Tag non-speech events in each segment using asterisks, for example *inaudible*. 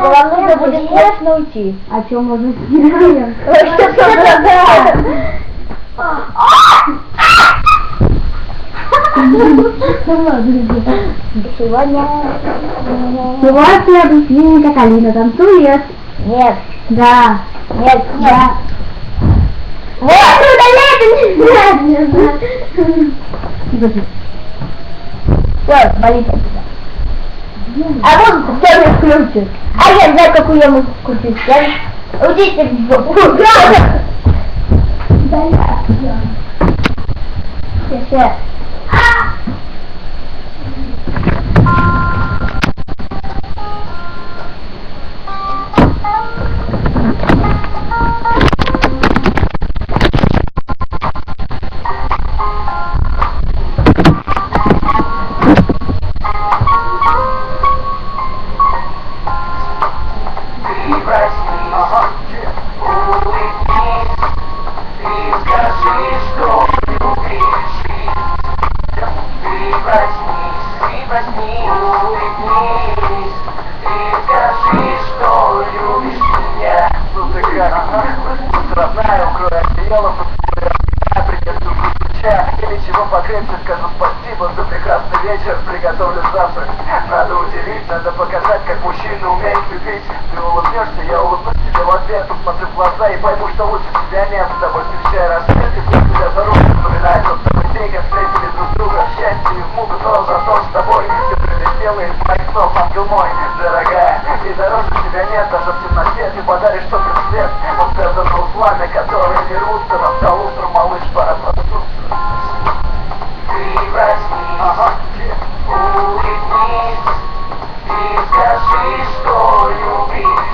Вам нужно будет срочно уйти. А что, можно снимаем? Что это? *laughs* Сегодня... Сегодня объяснение, как Алина танцует. Нет, Да. нет, нет. Да. Вот туда не знаю. Все, смотрите. А музыку кто мне включит? А я знаю, какую я музыку включить. Я... В жопу. *laughs* Все, покрепче скажу спасибо за прекрасный вечер, приготовлю завтрак. Надо удивить, надо показать, как мужчина умеет любить. Ты улыбнешься, я улыбнусь тебе в ответ, посмотрю в глаза и пойму, что лучше тебя нет. С тобой встречая рассвет, и пусть тебя за руку вспоминает, что с тобой день, как встретили друг друга, в счастье и в муку, но зато с тобой все прилетело из моих снов, ангел мой, дорогая. И дороже тебя нет, даже в темноте скажи, что любишь.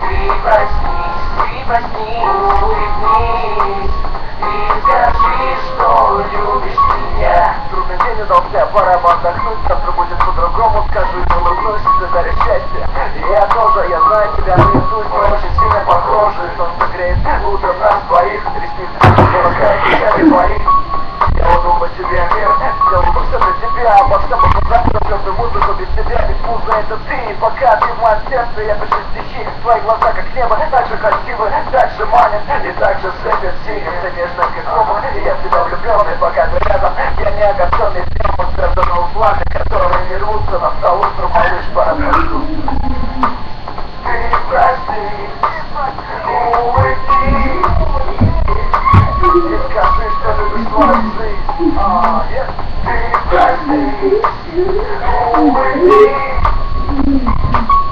Ты возьми, ты возьми, улыбнись, ты скажи, что любишь меня. Трудный день удался, пора бы отдохнуть, завтра будет по-другому, скажу и улыбнусь, ты. И я тоже, я знаю тебя наизусть, мы очень сильно похожи, солнце греет утром нас двоих, ресницы дорогая, печали твоих. Это ты, пока ты в моем сердце, я пишу стихи, твои глаза как небо, так же красивы, так же манят, и так же светят синим, ты нежно и я в тебя влюбленный, пока ты рядом, я не огорченный тем, от сердцевого пламя, которые не рвутся, настал утром, малыш, пора проснуться. Ты прости, улыбнись, и скажи, что любишь свою жизнь. А, нет, ты. Thank you.